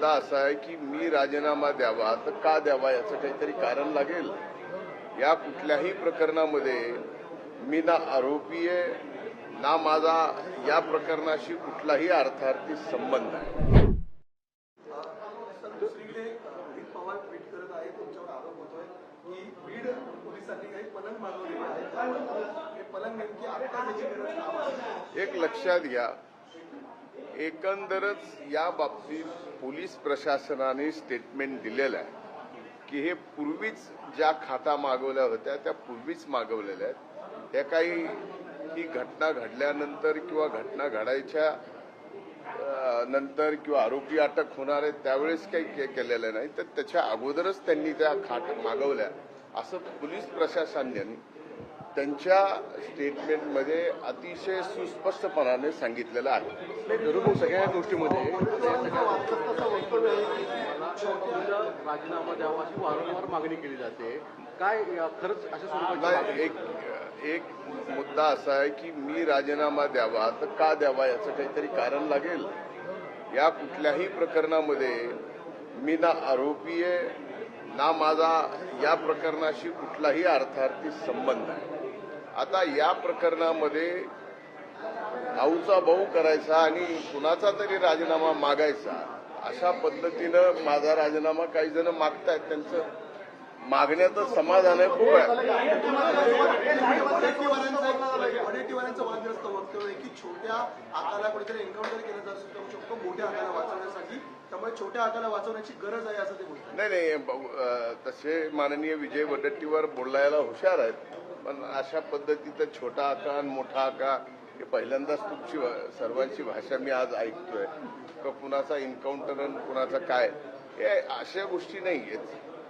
मुद्दा असा आहे की मी राजीनामा द्यावा तर का द्यावा याचं काहीतरी कारण लागेल? या कुठल्याही प्रकरणामध्ये मी ना आरोपी आहे ना माझा या प्रकरणाशी कुठलाही अर्थार्थी संबंध आहे? एक लक्षात घ्या एकंदरच या बाबतीत पोलीस प्रशासनाने स्टेटमेंट दिलेलं आहे की हे पूर्वीच ज्या खाता मागवल्या होत्या त्या पूर्वीच मागवलेल्या आहेत. त्या काही ही घटना घडल्यानंतर किंवा घटना घडायच्या नंतर किंवा आरोपी अटक होणार आहेत त्यावेळेस काही केलेलं नाही. तर त्याच्या अगोदरच त्यांनी त्या खाट मागवल्या. असं पोलीस प्रशासनाने त्यांच्या स्टेटमेंटमध्ये अतिशय सुस्पष्टपणाने सांगितलेलं आहे. जरूर सगळ्या गोष्टीमध्ये राजीनामा द्यावा अशी वारंवार मागणी केली जाते. काय खरंच अशा एक एक मुद्दा असा आहे की मी राजीनामा द्यावा तर का द्यावा याचं काहीतरी कारण लागेल? या कुठल्याही प्रकरणामध्ये मी ना आरोपी आहे ना माझा या प्रकरणाशी कुठलाही अर्थार्थी संबंध आहे आता या प्रकरणामध्ये भाऊचा भाऊ करायचा आणि कुणाचा तरी राजीनामा मागायचा अशा पद्धतीनं माझा राजीनामा काही जण मागतायत त्यांचं मागण्याचं समाधान आहे खूप आहे. की छोट्या आकाला कुठेतरी एन्काउंटर केलं जाऊ शकतो मोठ्या आकाला वाचवण्यासाठी. त्यामुळे छोट्या आकाला वाचवण्याची गरज आहे असं ते बोलतात. नाही नाही तसे माननीय विजय वडट्टीवर बोलायला हुशार आहेत. पण अशा पद्धतीचं छोटा आका आणि मोठा आका हे पहिल्यांदाच तुमची सर्वांची भाषा मी आज ऐकतोय. कुणाचा एन्काउंटर आणि कुणाचा काय? हे अशा गोष्टी नाही आहेत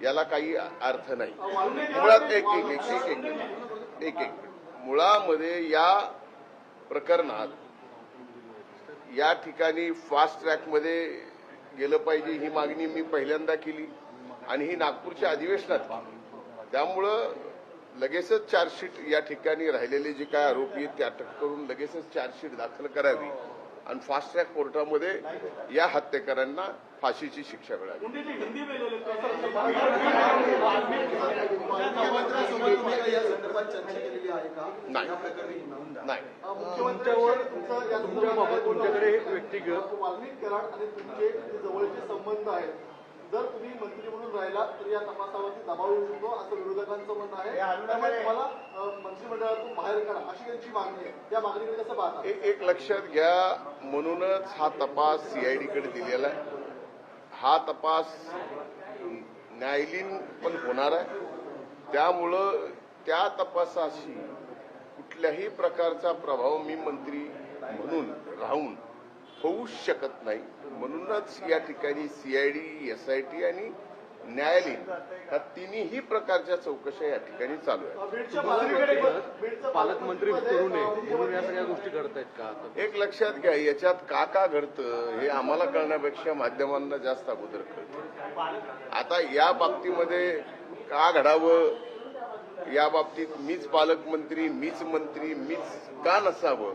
याला काही अर्थ नाही. मुळात एक एक एक एक एक एक एक मुळामध्ये या प्रकरणात या ठिकाणी फास्ट ट्रॅकमध्ये गेलं पाहिजे ही मागणी मी पहिल्यांदा केली. आणि ही नागपूरच्या अधिवेशनात. केली त्यामुळं लगेचच चार्जशीट या ठिकाणी राहिलेले जे काय आरोपी आहेत ते अटक करून लगेचच चार्जशीट दाखल करावी. आणि फास्ट ट्रॅक कोर्टामध्ये या हत्येकरांना फाशीची शिक्षा का नाही. तुमच्याकडे एक व्यक्तिगत वाल्मिक कराड आणि तुमचे जवळचे संबंध आहेत जर तुम्ही मंत्री म्हणून राहिला तर या तपासावरती दबाव येऊ शकतो असं विरोधकांचं म्हणणं आहे. त्यामुळे तुम्हाला मंत्रिमंडळातून बाहेर काढा अशी त्यांची मागणी आहे. त्या मागणीकडे कसं पाहता? एक एक लक्षात घ्या म्हणूनच हा तपास सीआयडीकडे दिलेला आहे. हा तपास न्यायालयीन पण होणार आहे. त्यामुळं त्या तपासाशी कुठल्याही प्रकारचा प्रभाव मी मंत्री म्हणून राहून होऊ शकत नाही. म्हणूनच या ठिकाणी सीआयडी एसआयटी आणि न्यायालयीन. ह्या तिन्ही प्रकारच्या चौकशा या ठिकाणी चालू आहेत. पालकमंत्री करू नये. म्हणून या सगळ्या गोष्टी घडत आहेत का? एक लक्षात घ्या याच्यात का का घडतं हे आम्हाला कळण्यापेक्षा माध्यमांना जास्त अगोदर कळतं. आता या बाबतीमध्ये का घडावं? या बाबतीत मीच पालकमंत्री मीच मंत्री मीच का नसावं?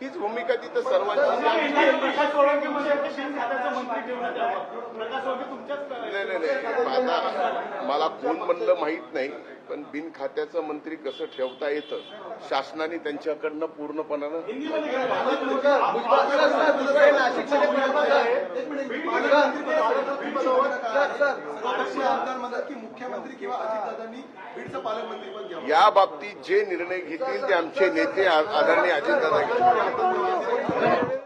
हीच भूमिका तिथं सर्वांची नाही नाही. आता मला कोण म्हणलं माहीत नाही. पण बिन खात्याचं मंत्री कसं ठेवता येतं? शासनाने त्यांच्याकडनं पूर्णपणानं मुख्यमंत्री या बाबतीत जे निर्णय घेतील ते आमचे नेते आ- आदरणीय अजितदादा घेतील